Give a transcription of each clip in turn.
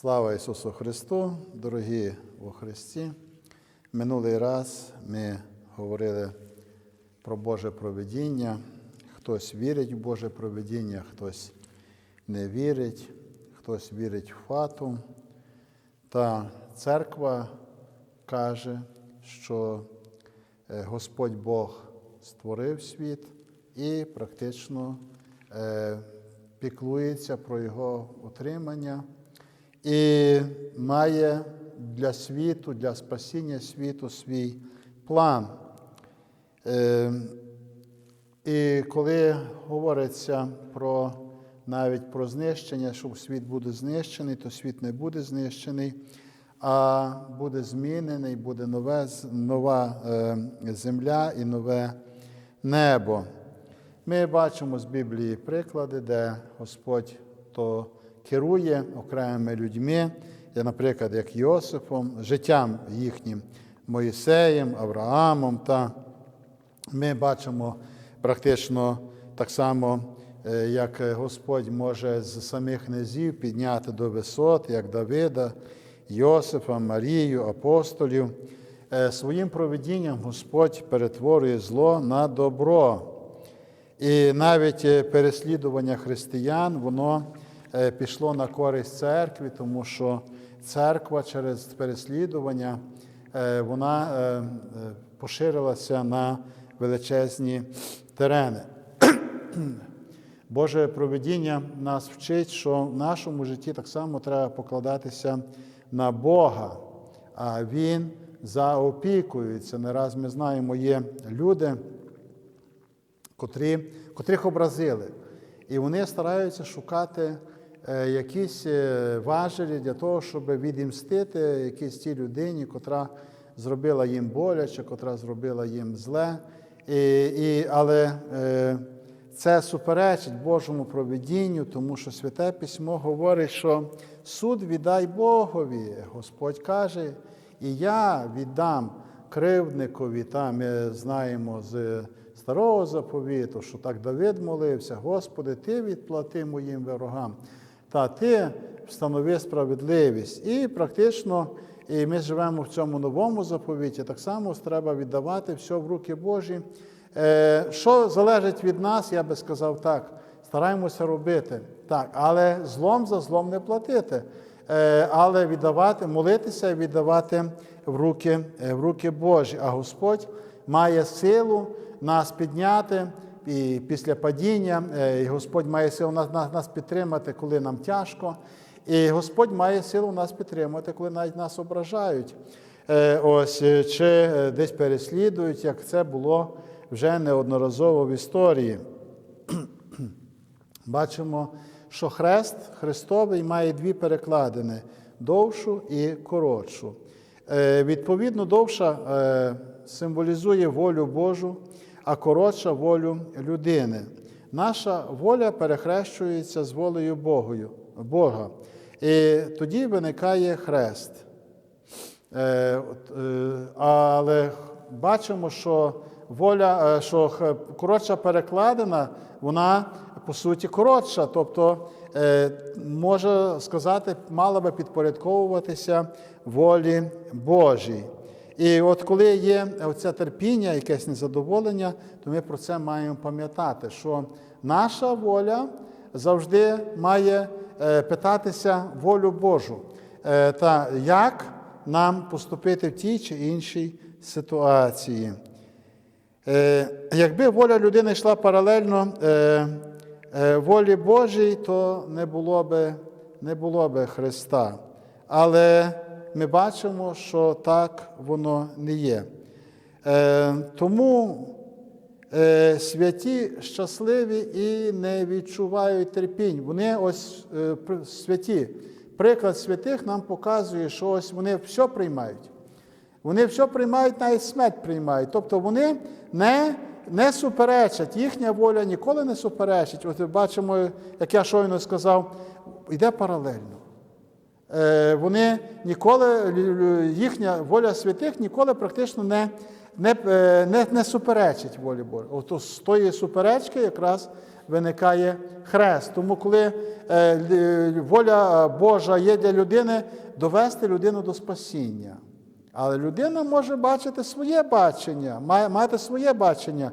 Слава Ісусу Христу, дорогі во Христі. Минулий раз ми говорили про Боже провидіння. Хтось вірить в Боже провидіння, хтось не вірить, хтось вірить в фату. Та церква каже, що е, Господь Бог створив світ і практично е, піклується про його утримання і має для світу, для спасіння світу свій план. Е, І коли говориться про навіть про знищення, що світ буде знищений, то світ не буде знищений, а буде змінений, буде нове, нова е, земля і нове небо. Ми бачимо з Біблії приклади, де Господь то керує окремими людьми, наприклад, як Йосифом, життям їхнім, Моїсеєм, Авраамом. Та ми бачимо практично так само, е, як Господь може з самих низів підняти до висот, як Давида, Йосифа, Марію, апостолів. Е, Своїм проведінням Господь перетворює зло на добро. І навіть е, переслідування християн, воно пішло на користь церкві, тому що церква через переслідування е, вона е, е, поширилася на величезні терени. Боже проведіння нас вчить, що в нашому житті так само треба покладатися на Бога, а Він заопікується. Не раз ми знаємо, є люди, котрі, котрих образили. І вони стараються шукати е, якісь е, важелі для того, щоб відімстити якійсь тій людині, котра зробила їм боляче, котра зробила їм зле. І, і, Але е, це суперечить Божому проведінню, тому що Святе Письмо говорить, що суд віддай Богові. Господь каже, і я віддам кривдникові. Та ми знаємо з старого заповіту, що так Давид молився, Господи, Ти відплати моїм ворогам, та Ти встанови справедливість. І практично і ми живемо в цьому новому заповіті, так само треба віддавати все в руки Божі. Е, Що залежить від нас, я би сказав так, стараємося робити так, але злом за злом не платити, Е, але віддавати, молитися і віддавати в руки, е, в руки Божі. А Господь має силу нас підняти і після падіння, е, і Господь має силу нас, підтримати, коли нам тяжко. І Господь має силу нас підтримати, коли навіть нас ображають. Е, Ось е, чи десь переслідують, як це було вже неодноразово в історії. Бачимо, що хрест Христовий має дві перекладини довшу і коротшу. Відповідно, довша символізує волю Божу, а коротша волю людини. Наша воля перехрещується з волею Богою, Бога. І тоді виникає хрест. Е, е, Але бачимо, що воля, е, що коротша перекладена, вона по суті коротша, тобто може сказати, мала би підпорядковуватися волі Божій. І от коли є оце терпіння, якесь незадоволення, то ми про це маємо пам'ятати, що наша воля завжди має е, питатися волю Божу. Е, Та як нам поступити в тій чи іншій ситуації. Е, Якби воля людини йшла паралельно волі Божій, то не було би, не було би Христа. Але ми бачимо, що так воно не є. Е, Тому е, святі щасливі і не відчувають терпінь. Вони ось е, святі. Приклад святих нам показує, що ось вони все приймають. Вони все приймають, навіть смерть приймають. Тобто вони не, не суперечать, їхня воля ніколи не суперечить. От ми бачимо, як я щойно сказав, йде паралельно. Е, Вони ніколи, їхня воля святих ніколи практично не, не, е, не, не суперечить волі Божій. Ото з тої суперечки якраз виникає хрест. Тому, коли е, воля Божа є для людини, довести людину до спасіння. Але людина може бачити своє бачення, мати своє бачення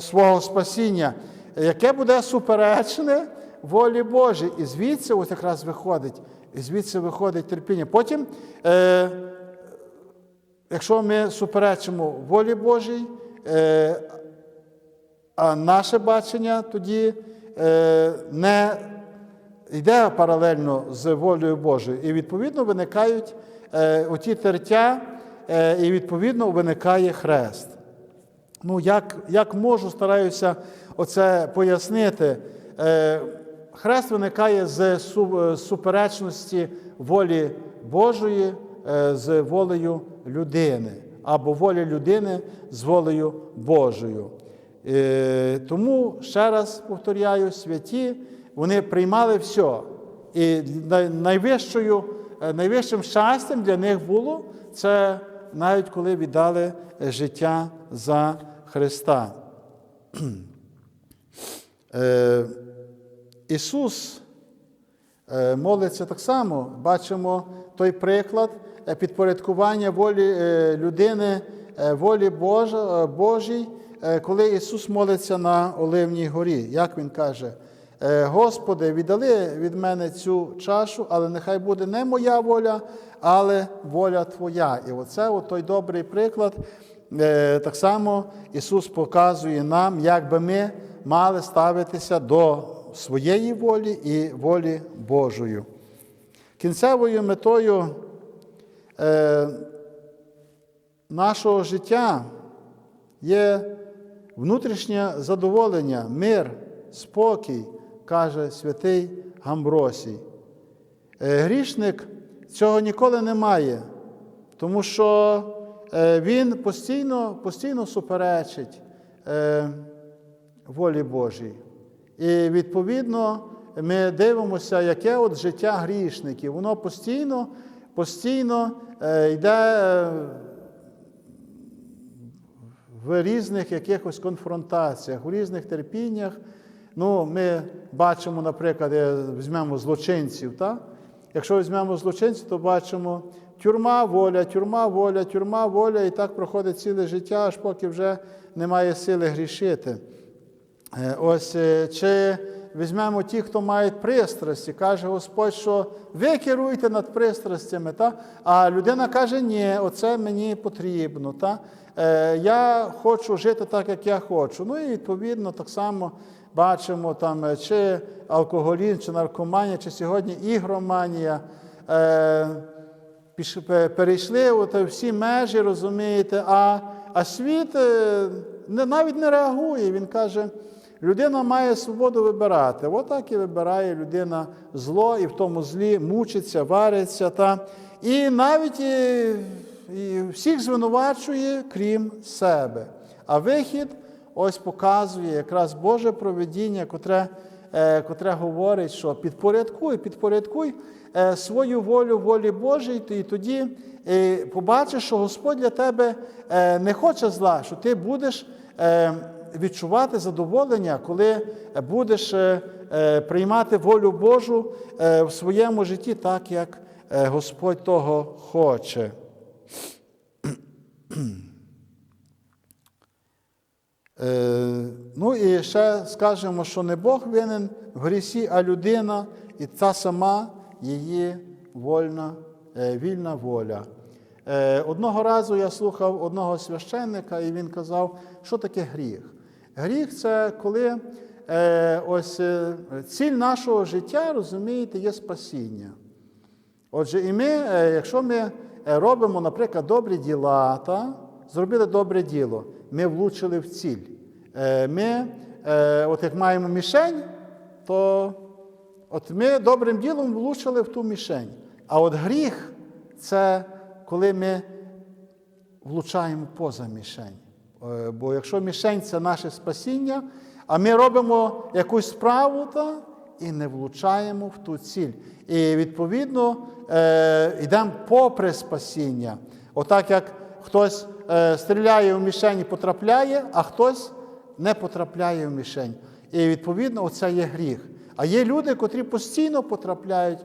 свого спасіння, яке буде суперечне волі Божій. І звідси ось якраз виходить, і звідси виходить терпіння. Потім, е, якщо ми суперечимо волі Божій, е, а наше бачення тоді е, не йде паралельно з волею Божою. І відповідно виникають е, оті тертя, е, і відповідно виникає хрест. Ну, як, як можу, стараюся оце пояснити. Е, хрест виникає з е, суперечності волі Божої е, з волею людини, або волі людини з волею Божою. Е, Тому, ще раз повторяю, святі вони приймали все. І найвищою, найвищим щастям для них було це навіть коли віддали життя за Христа. Ісус е, молиться так само. Бачимо той приклад е, підпорядкування волі е, людини, волі Божій, коли Ісус молиться на Оливній горі. Як Він каже, «Е, Господи, віддали від мене цю чашу, але нехай буде не моя воля, але воля Твоя. І оце от той добрий приклад. Так само Ісус показує нам, як би ми мали ставитися до своєї волі і волі Божої. Кінцевою метою е, нашого життя є внутрішнє задоволення, мир, спокій, каже святий Гамбросій. Е, Грішник цього ніколи не має, тому що е, він постійно, постійно суперечить е, волі Божій. І відповідно ми дивимося, яке от життя грішників. Воно постійно, постійно е, йде е, в різних якихось конфронтаціях, в різних терпіннях. Ну, ми бачимо, наприклад, візьмемо злочинців. Та? Якщо візьмемо злочинців, то бачимо тюрма, воля, тюрма, воля, тюрма, воля, і так проходить ціле життя, аж поки вже немає сили грішити. Е, Ось е, чи візьмемо ті, хто мають пристрасті, каже Господь, що ви керуєте над пристрастями, та? а людина каже, ні, оце мені потрібно. Та? Е, Я хочу жити так, як я хочу. Ну і відповідно так само бачимо, там, чи алкоголізм, чи наркоманія, чи сьогодні ігроманія. Перейшли от всі межі, розумієте, а, а світ навіть не реагує. Він каже, людина має свободу вибирати. Отак і вибирає людина зло, і в тому злі мучиться, вариться. Та, і навіть і, і всіх звинувачує, крім себе. А вихід ось показує якраз Боже проведіння, котре е, котре говорить, що підпорядкуй, підпорядкуй е, свою волю волі Божій, і тоді е, побачиш, що Господь для тебе е, не хоче зла, що ти будеш е, відчувати задоволення, коли будеш е, е, приймати волю Божу е, в своєму житті, так як е, Господь того хоче. Е, Ну і ще скажемо, що не Бог винен в грісі, а людина, і та сама її вольна, е, вільна воля. Е, Одного разу я слухав одного священника, і він казав, що таке гріх. Гріх це коли е, ось е, ціль нашого життя, розумієте, є спасіння. Отже, і ми, е, якщо ми е, робимо, наприклад, добрі діла, та, зробили добре діло, ми влучили в ціль. Ми, от як маємо мішень, то от ми добрим ділом влучили в ту мішень. А от гріх це коли ми влучаємо поза мішень. Е, Бо якщо мішень це наше спасіння, а ми робимо якусь справу та, і не влучаємо в ту ціль. І відповідно е, йдемо попри спасіння. Отак як хтось е, стріляє в мішень і потрапляє, а хтось не потрапляє в мішень. І відповідно, оце є гріх. А є люди, котрі постійно потрапляють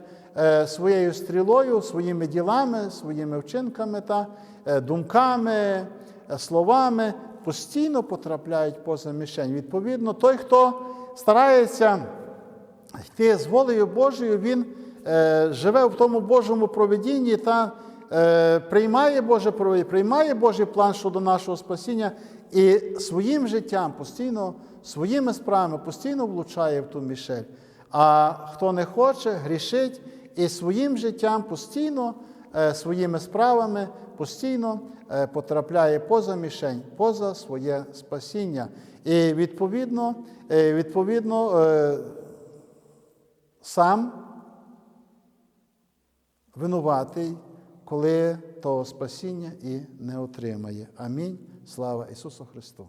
своєю стрілою, своїми ділами, своїми вчинками та думками, словами, постійно потрапляють поза мішень. Відповідно, той, хто старається йти з волею Божою, він е, живе в тому Божому проведінні та е, приймає Боже проведіння, приймає Божий план щодо нашого спасіння і своїм життям постійно, своїми справами постійно влучає в ту мішель. А хто не хоче, грішить і своїм життям постійно, своїми справами постійно е, потрапляє поза мішень, поза своє спасіння. І відповідно, е, відповідно е, сам винуватий, коли того спасіння і не отримає. Амінь. Слава Ісусу Христу!